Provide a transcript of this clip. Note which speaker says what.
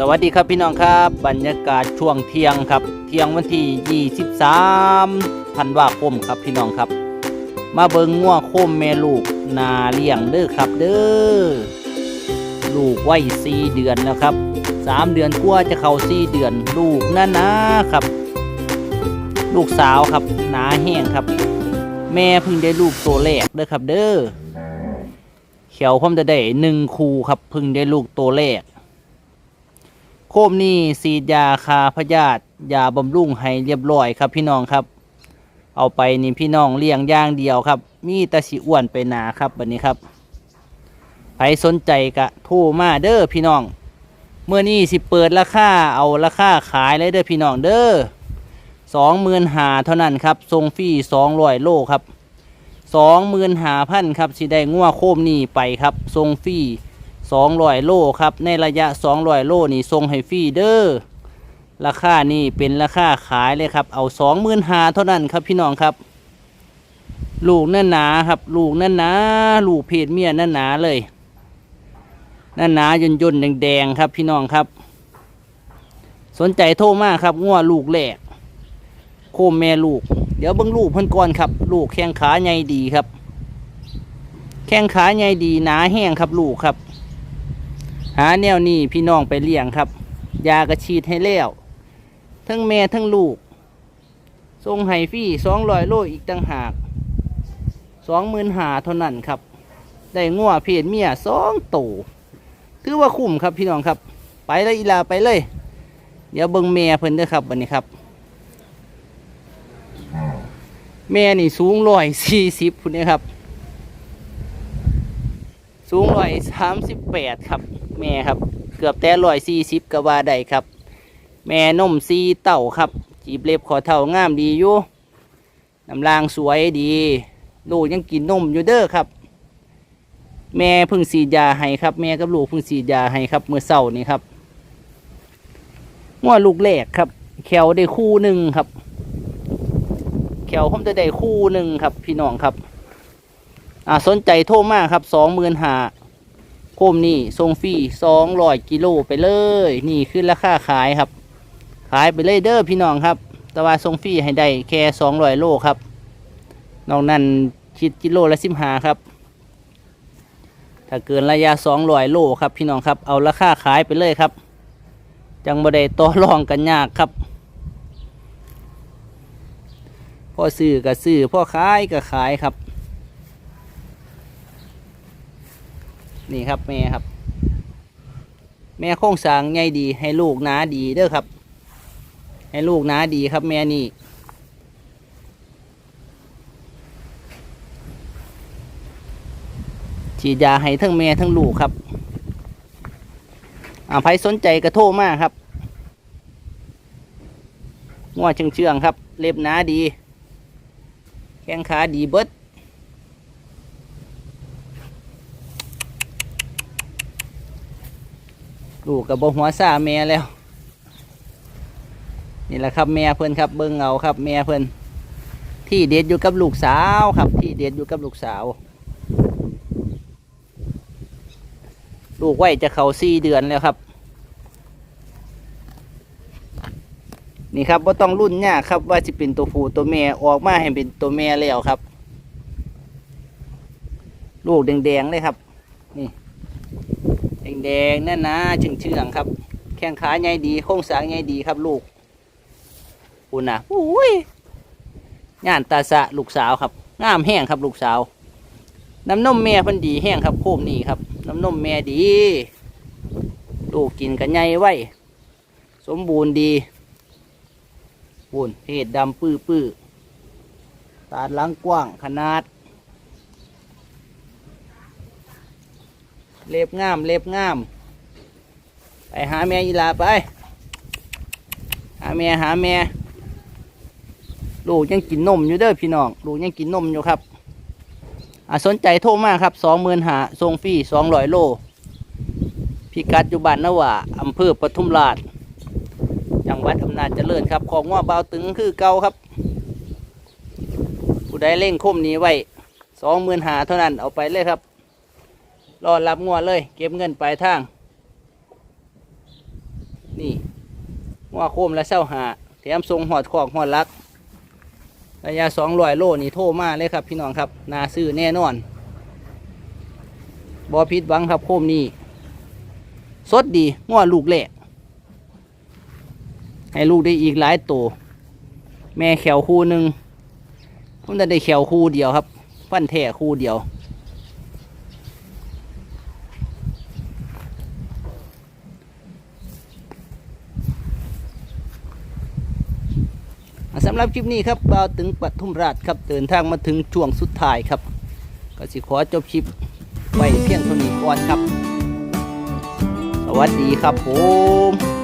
Speaker 1: สวัสดีครับพี่น้องครับ บรรยากาศช่วงเที่ยงครับ เที่ยงวันที่ 23ธันวาคมครับพี่น้องครับ มาเบิงง่วโคมแม่ลูกนาเลี้ยงเด้อครับเด้อลูกไว้สี่เดือนแล้วครับสามเดือนกว่าจะเข้าสี่เดือน ลูกนั่นนะครับ ลูกสาวครับหนาแห้งครับ แม่เพิ่งได้ลูกตัวแรกเด้อครับเด้อเขียวผมจะได้หนึ่งคูครับเพิ่งได้ลูกตัวแรก โคมนี่สีดยาคาพยาธิยาบำรุงให้เรียบร้อยครับพี่น้องครับ เอาไปนี่พี่น้องเลี้ยงย่างเดียวครับ มีตะสิอ้วนไปนาครับบัดนี้ครับใครสนใจกะโทรมาเด้อพี่น้องเมื่อนี้สิเปิดราคาเอาราคาขายเลยเด้อพี่น้องเด้อสองหมื่นหาเท่านั้นครับทรงฟรีสองร้อยโลครับสองหมื่นหาพันครับสิได้งัวโคมนี่ไปครับทรงฟรี สองร้อยโลครับ ในระยะสองร้อยโลนี่ทรงให้ฟรีเด้อราคานี่เป็นราคาขายเลยครับ เอาสองหมื่นหาเท่านั้นครับพี่น้องครับ ลูกนั่นหนาครับ ลูกนั่นหนาลูกเพศเมียนั่นหนาเลยนั่นหนาย่นย่นแดงแดงครับพี่น้องครับ สนใจโทรมาครับง้วลูกแหลกโคมแม่ลูก เดี๋ยวเบิ้งลูกเพิ่นก่อนครับ ลูกแข้งขาใหญ่ดีครับ แข้งขาใหญ่ดีหนาแห้งครับลูกครับ หาแนวนี้พี่น้องไปเลี้ยงครับ ยากระฉีดให้แล้วทั้งแม่ทั้งลูกทรงไห้ฟรี่สองร้อยโลอีกต่างหากสองหมื่นหาเท่านั้นครับ ได้งัวเพศเมียสองโตวถือว่าคุ้มครับพี่น้องครับ ไปเลยอีลาไปเลย เดี๋ยวเบิ่งแม่เพิ่นเด้อครับวันนี้ครับ แม่นี่สูงร้อยสี่สิบพุ่นนี้ครับ สูงร้อยสามสิบแปดครับ แม่ครับ เกือบแต่ร้อยสี่สิบกว่าได้ครับ แม่นมซีเต่าครับ จีบเล็บขอเท่างามดีอยู่น้ำลางสวยดี ลูกยังกินนมอยู่เด้อครับ แม่พึ่งสีดยาให้ครับ แม่กับลูกพึ่งสีดยาให้ครับเมื่อเช้านี้ครับงัวลูกแรกครับแขวได้คู่หนึ่งครับแขวผมจะได้คู่หนึ่งครับ พี่น้องครับ อ่าสนใจโทรมาครับสองหมื่นหา โคมนี่ทรงฟรีสองร้อยกิโลไปเลย นี่คือราคาขายครับ ขายไปเลยเด้อพี่น้องครับ แต่ว่าทรงฟรีให้ได้แค่สองร้อยโลครับ นอกนั้นคิดกิโลละสิบหาครับ ถ้าเกินระยะสองร้อยโลครับพี่น้องครับ เอาราคาขายไปเลยครับ จังบ่ได้ต่อรองกันยากครับพ่อซื้อก็ซื้อพ่อขายก็ขายครับ นี่ครับแม่ครับ แม่โค้งสางใหญ่ดี ให้ลูกหนาดีเด้อครับ ให้ลูกหนาดีครับแม่นี่ฉีดยาให้ทั้งแม่ทั้งลูกครับอ่าใครสนใจกระโทรมากครับง้อเชื่องๆครับ เล็บหนาดี แข้งขาดีเบิด ลูกกับบหัวซาแม่แล้ว นี่แหละครับแม่เพื่อนครับเบิ้งเอาครับ แม่เพื่อนที่เด็ดอยู่กับลูกสาวครับ ที่เด็ดอยู่กับลูกสาว ลูกไว้จะเขาสี่เดือนแล้วครับ นี่ครับว่าต้องรุ่นยากครับว่าจะเป็นตัวผู้ตัวแม่ออกมาให้เป็นตัวแม่แล้วครับ ลูกแดงๆเลยครับ นี่ แดงๆนั่นนะเชื่องๆครับ แข้งขาใหญ่ดีโค้งสางใหญ่ดีครับลูกอุ่นนะอุ้ยงานตาสะลูกสาวครับงามแห้งครับลูกสาว น้ำนมแม่พันดีแห้งครับโคมนี่ครับ น้ำนมแม่ดี ลูกกินกันใหญ่ไว้ สมบูรณ์ดีบุญเพศดำปื้อปื้อตาหลังกว้างขนาด เล็บงาม เล็บงาม ไปหาแม่ยีลาไป หาแม่หาแม่ลูกยังกินนมอยู่เด้อพี่น้องลูกยังกินนมอยู่ครับอ่าสนใจโทรมาครับสองหมื่นหาทรงฟรีสองร้อยโลพิกัดอยู่บ้านนาวาอำเภอปทุมราชจังหวัดอำนาจเจริญครับ ของว่าเบาตึงคือเก่าครับ ผู้ใดเล่งคมนี้ไว้สองหมื่นหาเท่านั้นเอาไปเลยครับ รอรับงวดเลย เก็บเงินปลายทางหัวโคมและเศร้าหาแถมทรงหอดขอกหอดลัก ระยะสองร้อยโลนี่โทมาเลยครับ พี่น้องครับ นาซื้อแน่นอนบอพิดหวังครับโคมนี้สดดีง้อลูกแหลกให้ลูกได้อีกหลายตัวแม่แขวคู่หนึ่งผมจะได้แขวคู่เดียวครับ ฟันแท่คู่เดียว หรับคลิปนี้ครับบ่าวถึงปทุมราชครับเดินทางมาถึงช่วงสุดท้ายครับ ก็สิขอจบคลิปไปเพียงเท่านี้ก่อนครับ สวัสดีครับผม